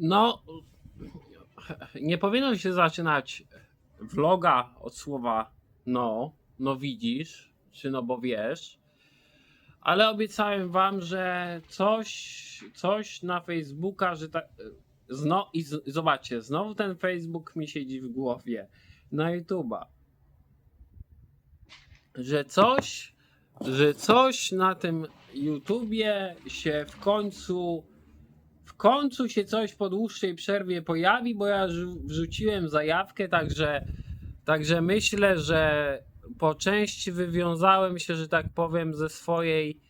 No, nie powinno się zaczynać vloga od słowa no, no widzisz, czy no bo wiesz, ale obiecałem wam, że coś, coś na Facebooka, że tak, zno, i z, zobaczcie, znowu ten Facebook mi siedzi w głowie, na YouTube'a, że coś, że coś na tym YouTubie się w końcu końcu się coś po dłuższej przerwie pojawi, bo ja rzu- wrzuciłem zajawkę, także, także myślę, że po części wywiązałem się, że tak powiem, ze swojej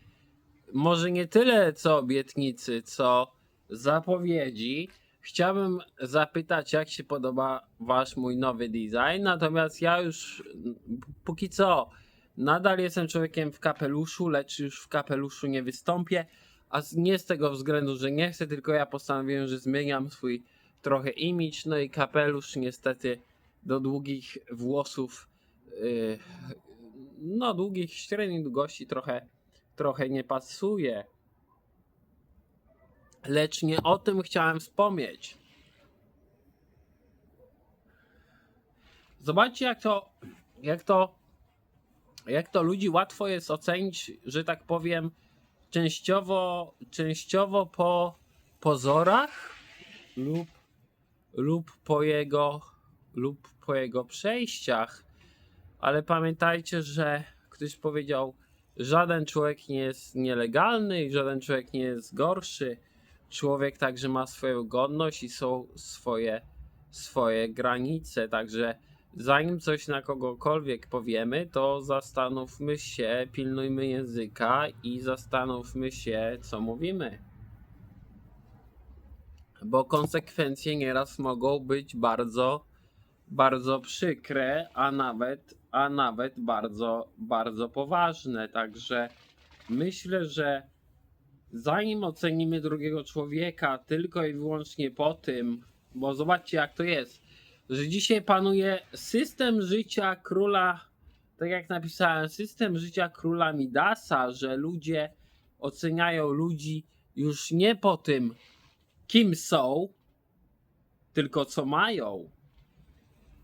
może nie tyle co obietnicy, co zapowiedzi. Chciałbym zapytać, jak się podoba Wasz mój nowy design, natomiast ja już póki co nadal jestem człowiekiem w kapeluszu, lecz już w kapeluszu nie wystąpię. A nie z tego względu, że nie chcę, tylko ja postanowiłem, że zmieniam swój trochę image, no i kapelusz niestety do długich włosów, yy, no długich, średniej długości trochę, trochę nie pasuje. Lecz nie o tym chciałem wspomnieć. Zobaczcie jak to, jak to, jak to ludzi łatwo jest ocenić, że tak powiem, częściowo, częściowo po pozorach lub, lub po jego lub po jego przejściach. Ale pamiętajcie, że ktoś powiedział, żaden człowiek nie jest nielegalny i żaden człowiek nie jest gorszy. Człowiek także ma swoją godność i są swoje, swoje granice. Także zanim coś na kogokolwiek powiemy, to zastanówmy się, pilnujmy języka i zastanówmy się, co mówimy. Bo konsekwencje nieraz mogą być bardzo, bardzo przykre, a nawet, a nawet bardzo, bardzo poważne. Także myślę, że zanim ocenimy drugiego człowieka tylko i wyłącznie po tym, bo zobaczcie jak to jest, że dzisiaj panuje system życia króla, tak jak napisałem, system życia króla Midasa, że ludzie oceniają ludzi już nie po tym, kim są, tylko co mają.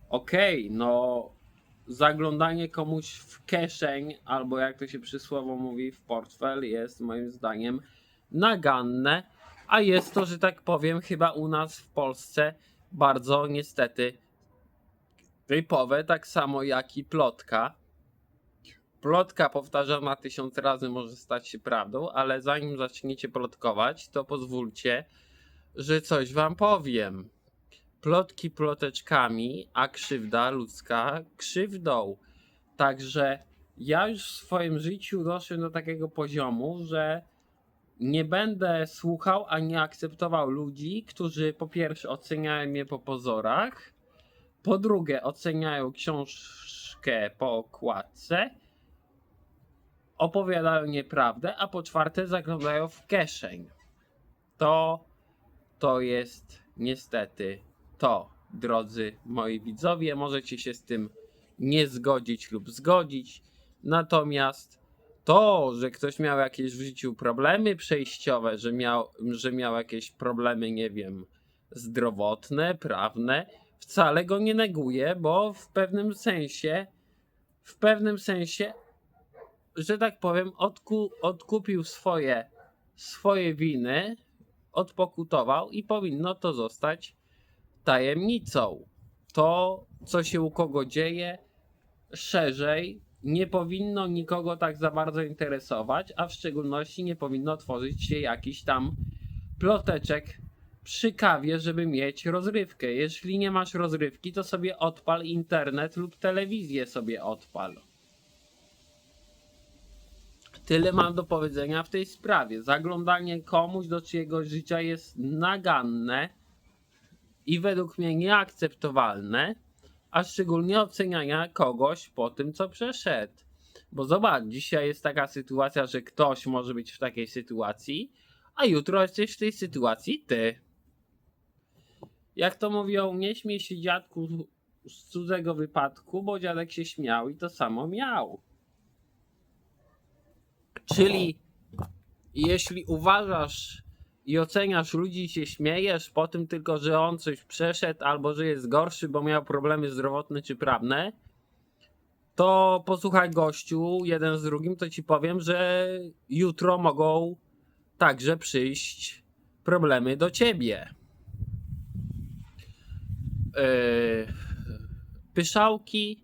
Okej, no zaglądanie komuś w kieszeń, albo jak to się przysłowo mówi, w portfel jest moim zdaniem naganne, a jest to, że tak powiem, chyba u nas w Polsce bardzo niestety typowe, tak samo jak i plotka. Plotka powtarzana tysiąc razy może stać się prawdą, ale zanim zaczniecie plotkować, to pozwólcie, że coś wam powiem. Plotki ploteczkami, a krzywda ludzka krzywdą. Także ja już w swoim życiu doszedłem do takiego poziomu, że nie będę słuchał ani akceptował ludzi, którzy po pierwsze oceniają mnie po pozorach, po drugie oceniają książkę po okładce, opowiadają nieprawdę, a po czwarte zaglądają w kieszeń. To, to jest niestety to, drodzy moi widzowie. Możecie się z tym nie zgodzić lub zgodzić. Natomiast to, że ktoś miał jakieś w życiu problemy przejściowe, że miał, że miał jakieś problemy, nie wiem, zdrowotne, prawne, wcale go nie neguje, bo w pewnym sensie, w pewnym sensie, że tak powiem, odku, odkupił swoje, swoje winy, odpokutował i powinno to zostać tajemnicą. To, co się u kogo dzieje, szerzej nie powinno nikogo tak za bardzo interesować, a w szczególności nie powinno tworzyć się jakiś tam ploteczek przy kawie, żeby mieć rozrywkę. Jeśli nie masz rozrywki, to sobie odpal internet lub telewizję sobie odpal. Tyle mam do powiedzenia w tej sprawie. Zaglądanie komuś do czyjegoś życia jest naganne i według mnie nieakceptowalne, a szczególnie oceniania kogoś po tym, co przeszedł. Bo zobacz, dzisiaj jest taka sytuacja, że ktoś może być w takiej sytuacji, a jutro jesteś w tej sytuacji ty. Jak to mówią, nie śmiej się dziadku z cudzego wypadku, bo dziadek się śmiał i to samo miał. Czyli jeśli uważasz, i oceniasz ludzi i się śmiejesz po tym tylko, że on coś przeszedł albo że jest gorszy, bo miał problemy zdrowotne czy prawne, to posłuchaj gościu jeden z drugim, to ci powiem, że jutro mogą także przyjść problemy do ciebie. Yy, pyszałki,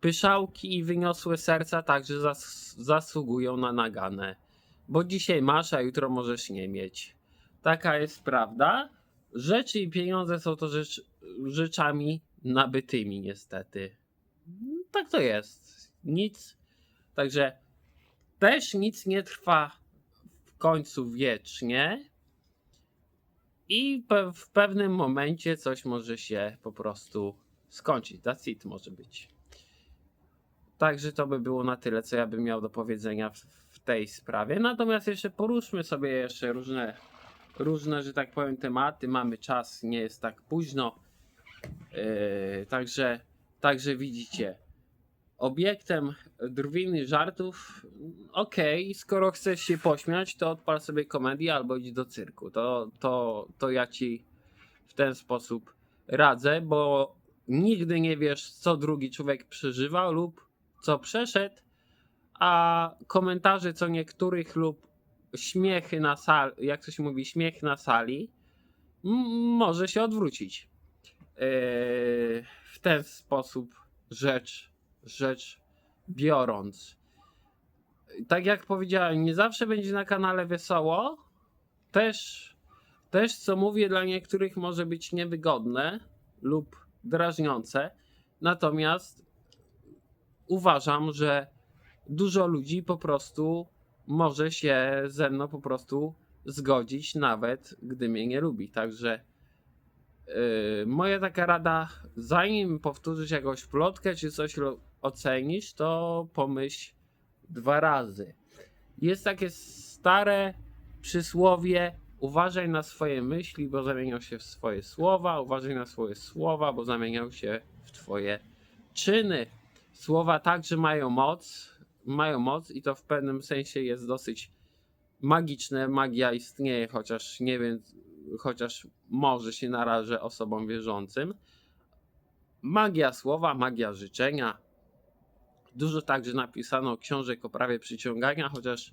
pyszałki i wyniosłe serca także zas zasługują na naganę. Bo dzisiaj masz, a jutro możesz nie mieć. Taka jest prawda. Rzeczy i pieniądze są to rzecz, rzeczami nabytymi, niestety. Tak to jest. Nic. Także też nic nie trwa w końcu wiecznie. I pe w pewnym momencie coś może się po prostu skończyć. That's it może być. Także to by było na tyle, co ja bym miał do powiedzenia w, w tej sprawie. Natomiast jeszcze poruszmy sobie jeszcze różne, różne, że tak powiem, tematy. Mamy czas, nie jest tak późno. Yy, także, także widzicie. Obiektem drwiny żartów, okej, skoro chcesz się pośmiać, to odpal sobie komedię albo idź do cyrku. To, to, to ja ci w ten sposób radzę, bo nigdy nie wiesz, co drugi człowiek przeżywał lub co przeszedł, a komentarze co niektórych lub śmiechy na sali, jak się mówi, śmiech na sali, może się odwrócić. Yy, w ten sposób rzecz, rzecz biorąc. Tak jak powiedziałem, nie zawsze będzie na kanale wesoło. Też, też co mówię, dla niektórych może być niewygodne lub drażniące. Natomiast uważam, że dużo ludzi po prostu może się ze mną po prostu zgodzić, nawet gdy mnie nie lubi. Także yy, moja taka rada, zanim powtórzysz jakąś plotkę czy coś ocenisz, to pomyśl dwa razy. Jest takie stare przysłowie: uważaj na swoje myśli, bo zamienią się w swoje słowa, uważaj na swoje słowa, bo zamienią się w twoje czyny. Słowa także mają moc, mają moc i to w pewnym sensie jest dosyć magiczne. Magia istnieje, chociaż nie wiem, chociaż może się narażę osobom wierzącym. Magia słowa, magia życzenia. Dużo także napisano książek o prawie przyciągania, chociaż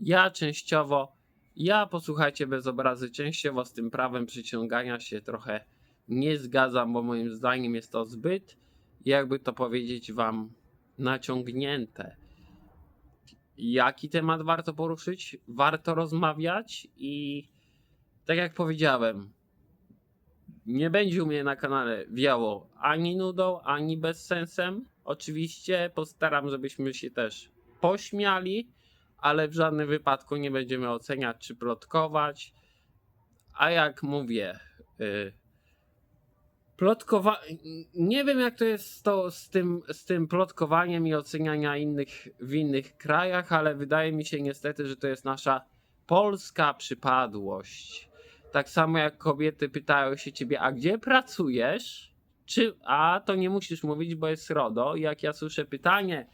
ja częściowo, ja posłuchajcie bez obrazy, częściowo z tym prawem przyciągania się trochę nie zgadzam, bo moim zdaniem jest to zbyt, jakby to powiedzieć wam, naciągnięte. Jaki temat warto poruszyć? Warto rozmawiać i tak jak powiedziałem, nie będzie u mnie na kanale wiało ani nudą, ani bezsensem. Oczywiście postaram, żebyśmy się też pośmiali, ale w żadnym wypadku nie będziemy oceniać czy plotkować. A jak mówię, yy, plotkowa... nie wiem jak to jest to, z, tym, z tym plotkowaniem i oceniania innych w innych krajach, ale wydaje mi się niestety, że to jest nasza polska przypadłość. Tak samo jak kobiety pytają się ciebie, a gdzie pracujesz? Czy, a to nie musisz mówić, bo jest RODO. Jak ja słyszę pytanie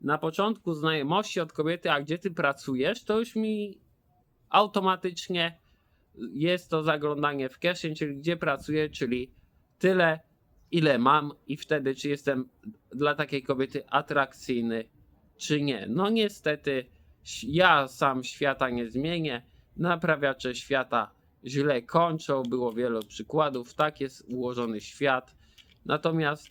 na początku znajomości od kobiety, a gdzie ty pracujesz, to już mi automatycznie jest to zaglądanie w kieszeń, czyli gdzie pracuję, czyli tyle, ile mam i wtedy, czy jestem dla takiej kobiety atrakcyjny, czy nie. No niestety, ja sam świata nie zmienię. Naprawiacze świata źle kończą. Było wiele przykładów. Tak jest ułożony świat. Natomiast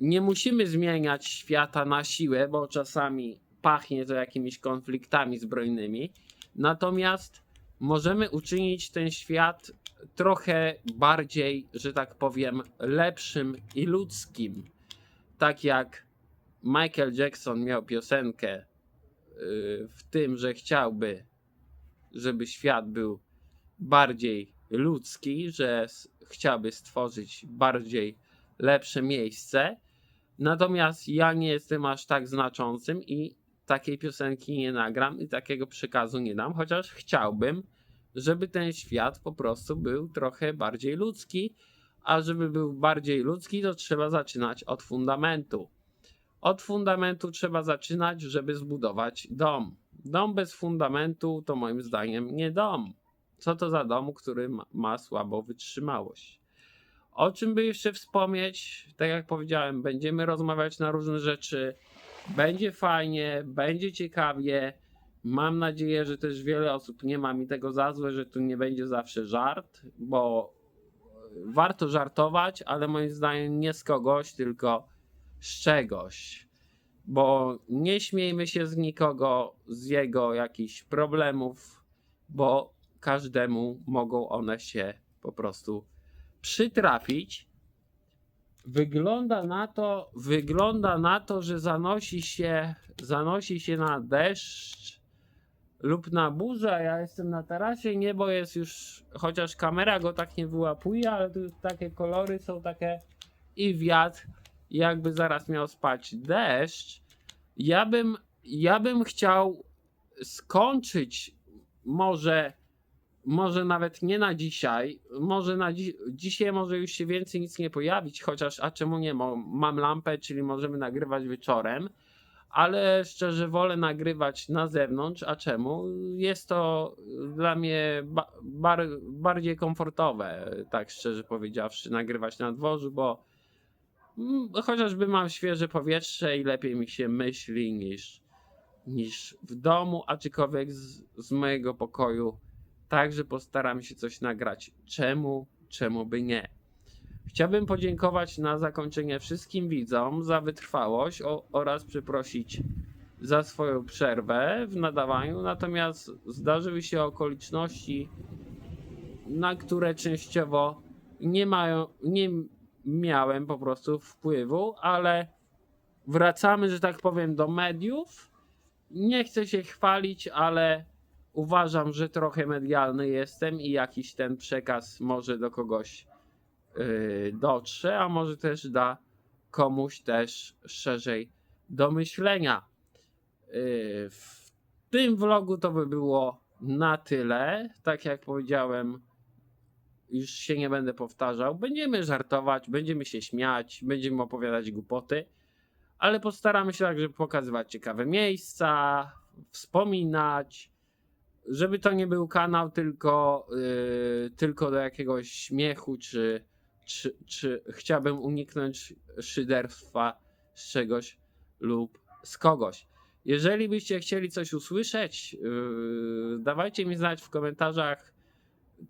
nie musimy zmieniać świata na siłę, bo czasami pachnie to jakimiś konfliktami zbrojnymi. Natomiast możemy uczynić ten świat trochę bardziej, że tak powiem, lepszym i ludzkim. Tak jak Michael Jackson miał piosenkę yy, w tym, że chciałby, żeby świat był bardziej ludzki, że chciałby stworzyć bardziej lepsze miejsce. Natomiast ja nie jestem aż tak znaczącym i takiej piosenki nie nagram i takiego przekazu nie dam, chociaż chciałbym, żeby ten świat po prostu był trochę bardziej ludzki, a żeby był bardziej ludzki, to trzeba zaczynać od fundamentu. Od fundamentu trzeba zaczynać, żeby zbudować dom. Dom bez fundamentu to moim zdaniem nie dom. Co to za dom, który ma, słabą wytrzymałość? O czym by jeszcze wspomnieć? Tak jak powiedziałem, będziemy rozmawiać na różne rzeczy. Będzie fajnie, będzie ciekawie. Mam nadzieję, że też wiele osób nie ma mi tego za złe, że tu nie będzie zawsze żart, bo warto żartować, ale moim zdaniem nie z kogoś, tylko z czegoś. Bo nie śmiejmy się z nikogo, z jego jakichś problemów, bo każdemu mogą one się po prostu przytrafić. Wygląda na to, wygląda na to, że zanosi się, zanosi się na deszcz lub na burzę. a Ja jestem na tarasie, niebo jest już, chociaż kamera go tak nie wyłapuje, ale tu takie kolory są takie i wiatr, jakby zaraz miał spać deszcz. Ja bym, ja bym chciał skończyć może może nawet nie na dzisiaj, może na dzi- dzisiaj może już się więcej nic nie pojawić, chociaż a czemu nie, mam lampę, czyli możemy nagrywać wieczorem, ale szczerze wolę nagrywać na zewnątrz, a czemu? Jest to dla mnie ba- bar- bardziej komfortowe, tak szczerze powiedziawszy, nagrywać na dworzu, bo mm, chociażby mam świeże powietrze i lepiej mi się myśli niż, niż w domu, aczkolwiek z, z mojego pokoju Także postaram się coś nagrać. Czemu? Czemu by nie? Chciałbym podziękować na zakończenie wszystkim widzom za wytrwałość oraz przeprosić za swoją przerwę w nadawaniu. Natomiast zdarzyły się okoliczności, na które częściowo nie mają, nie miałem po prostu wpływu, ale wracamy, że tak powiem, do mediów. Nie chcę się chwalić, ale uważam, że trochę medialny jestem i jakiś ten przekaz może do kogoś dotrze, a może też da komuś też szerzej do myślenia. Yy, w tym vlogu to by było na tyle. Tak jak powiedziałem, już się nie będę powtarzał. Będziemy żartować, będziemy się śmiać, będziemy opowiadać głupoty, ale postaramy się także pokazywać ciekawe miejsca, wspominać żeby to nie był kanał tylko, yy, tylko do jakiegoś śmiechu, czy, czy, czy chciałbym uniknąć szyderstwa z czegoś lub z kogoś. Jeżeli byście chcieli coś usłyszeć, yy, dawajcie mi znać w komentarzach.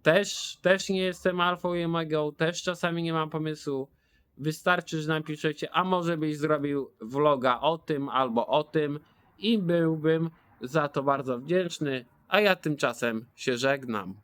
Też, też nie jestem alfą i omegą, też czasami nie mam pomysłu. Wystarczy, że napiszecie, a może byś zrobił vloga o tym albo o tym i byłbym za to bardzo wdzięczny a ja tymczasem się żegnam.